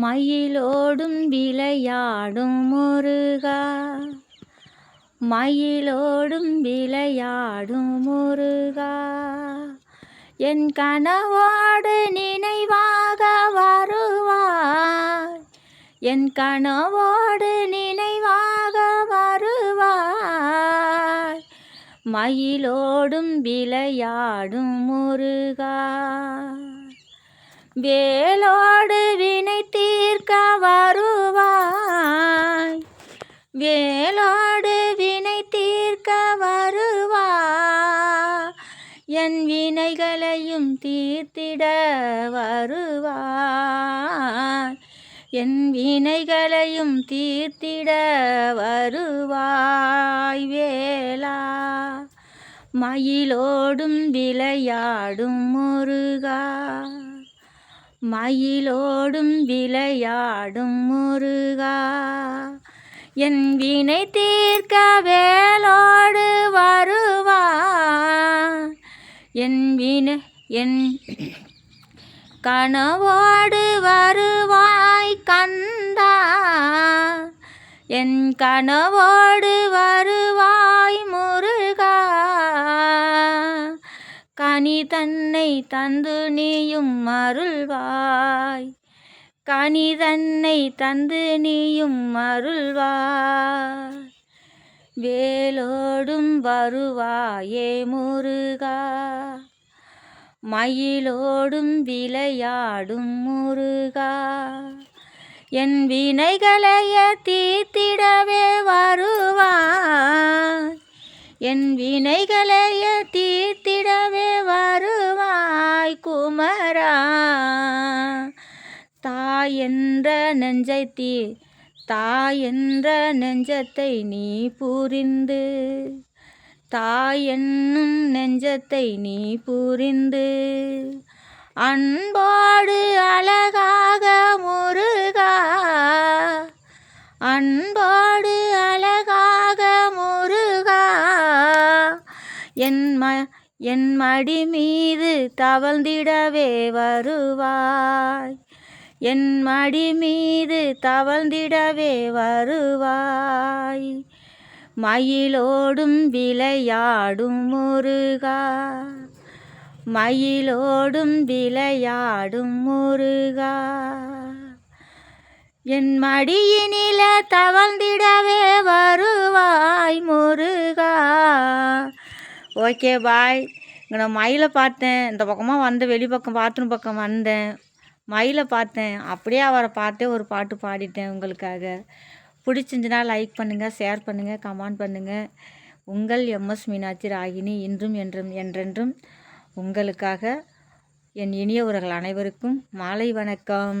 மயிலோடும் விளையாடும் முருகா. மயிலோடும் விளையாடும் முருகா. என் கனவோடு நினைவாக வருவாய். என் கனவோடு நினைவாக வருவாய். மயிலோடும் விளையாடும் முருகா. வேலோடு வினை தீர்க்க வருவாய். வேலோடு வினை தீர்க்க வருவாய். என் வினைகளையும் தீர்த்திட வருவாய். என் வினைகளையும் தீர்த்திட வருவாய் வேளா மயிலோடும் விளையாடும் முருகா. மயிலோடும் விளையாடும் முருகா. என் வினை தீர்க்க வேலோடு வருவான். என் வினை என் கனவோடு வருவாய் கந்தா. என் கனவோடு வருவாய் முருகா. கனி தன்னை தந்து நீயும் அருள்வாய். கனி தன்னை தந்து நீயும் அருள்வாய். வேலோடும் வருவாயே முருகா. மயிலோடும் விளையாடும் முருகா. என் வினைகளைய தீர்த்திடவே வருவாய். என் வினைகள் குமரா. தாய் என்ற நெஞ்சை தீ தாய் என்ற நெஞ்சத்தை நீ புரிந்து. தாய் என்னும் நெஞ்சத்தை நீ புரிந்து. அன்போடு அழகாக முருகா. அன்போடு அழகாக முருகா. என் ம என் மடி மீது தவழ்ந்திடவே வருவாய். என் மடி மீது தவழ்ந்திடவே வருவாய். மயிலோடும் விளையாடும் முருகா. மயிலோடும் விளையாடும் முருகா. என் மடியினில தவழ்ந்திடவே வருவாய் முருகா. Okay bye. இங்கே நான் மயிலை பார்த்தேன். இந்த பக்கமாக வந்து வெளி பக்கம் பாத்ரூம் பக்கம் வந்தேன். மயிலை பார்த்தேன். அப்படியே அவரை பார்த்தே ஒரு பாட்டு பாடிட்டேன் உங்களுக்காக. பிடிச்சிருந்துச்சுன்னா லைக் பண்ணுங்கள் ஷேர் பண்ணுங்கள் கமெண்ட் பண்ணுங்கள் உங்கள் எம்எஸ் மீனாட்சி ராகினி இன்றும் என்றும் என்றென்றும் உங்களுக்காக என் இனியவர்கள் அனைவருக்கும் மாலை வணக்கம்.